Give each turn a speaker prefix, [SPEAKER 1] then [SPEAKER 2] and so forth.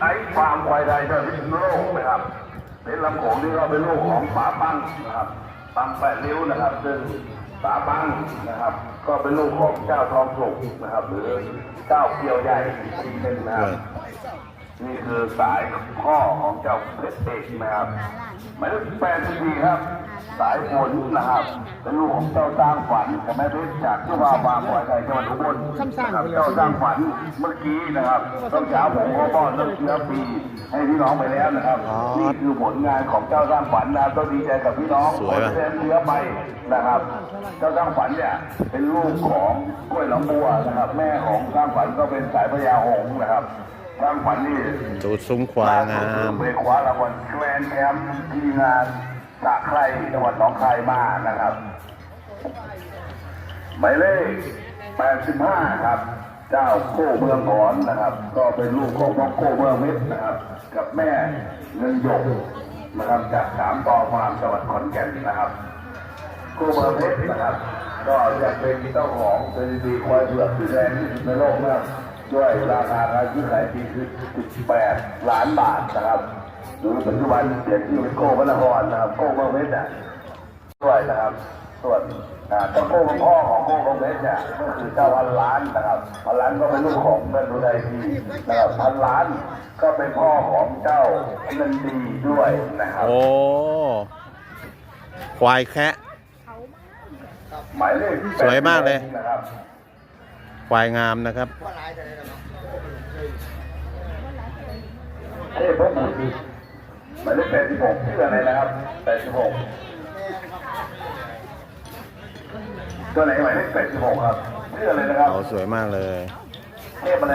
[SPEAKER 1] ไอ้ฟาร์มควายไทยจังหวัดพิษณุโลกนะครับเป็นลำโขงที่ก็เป็นลูกของป๋าปังนะครับปังแปดนิ้วนะครับ ซึ่งป๋าปังนะครับ ก็เป็นลูกของเจ้าทองสุกนะครับ หรือเจ้าเกียวใหญ่อีกทีหนึ่งนะครับ นี่คือสายข้อของเจ้าเพชรเอกนะครับหมายเลขแปดสิบสี่ครับ สายฝนนะครับเป็นลูกของเจ้าสร้างฝันกับแม่เพชรจากที่ว่าบางบัวใจจังหวัดอุบลนะครับเจ้าสร้างฝันเมื่อกี้นะครับต้องเช้าผมก็ป้อนเรื่องเชื้อปีให้พี่น้องไปแล้วนะครับ
[SPEAKER 2] อ๋อ
[SPEAKER 1] นี่คือผลงานของเจ้าสร้างฝันนะครับต้องดีใจกับพี่น้อง
[SPEAKER 2] สวย
[SPEAKER 1] ค
[SPEAKER 2] ว่ะ
[SPEAKER 1] นเซ็นเชื้อไปนะครับ เจ้าสร้างฝันเนี่ยเป็นลูกของกล้วยหลงบัวนะครับ แม่ของสร้างฝันก็เป็นสายพญาหงส์นะครับ รางฝันนี่
[SPEAKER 2] ดูซุ้มควายงาม
[SPEAKER 1] ไปคว้ารางวัลแกรนแชมป์ที่งานสะไครจังหวัดหนองคายมานะครับหมายเลข 85 ครับ เจ้าโค้เมืองถอนนะครับ ก็เป็นลูกของพ่อโค้เมืองมิตรนะครับ กับแม่เงินหยกนะครับจากสามต่อฟามจังหวัดขอนแก่นนะครับโค้เมืองเพชรนะครับ ก็จะเป็นเจ้าของสถิติควายเผือกที่แรงที่สุดในโลกนะครับ ด้วยราคาการซื้อขายปีคือ 18 ล้านบาทนะครับหรือปัจจุบันเปลี่ยนชื่อเป็นโก้พระนครนะครับโก้เมืองเพชรอะด้วยนะครับ ส่วนอ่าเจ้าโก้ของพ่อของโก้ของเพชรเนี่ยก็คือเจ้าพันล้านนะครับพันล้านก็เป็นลูกของเงินดูไดทีนะครับพันล้านก็เป็นพ่อของเจ้าเงินดีด้วยนะครับ
[SPEAKER 2] โอ้ควายแคะ
[SPEAKER 1] หมายเลข
[SPEAKER 2] สวยมากเลย
[SPEAKER 1] นะครับ
[SPEAKER 2] ควายงามนะครับ
[SPEAKER 1] เทพบุตรหมายเลขแปดสิบหกชื่ออะไรนะครับแปดสิบหกตัวไหนหมายเลขแปดสิบหกครับชื่ออะไรนะครับ
[SPEAKER 2] เขาสวยมากเลย
[SPEAKER 1] เทพอะไร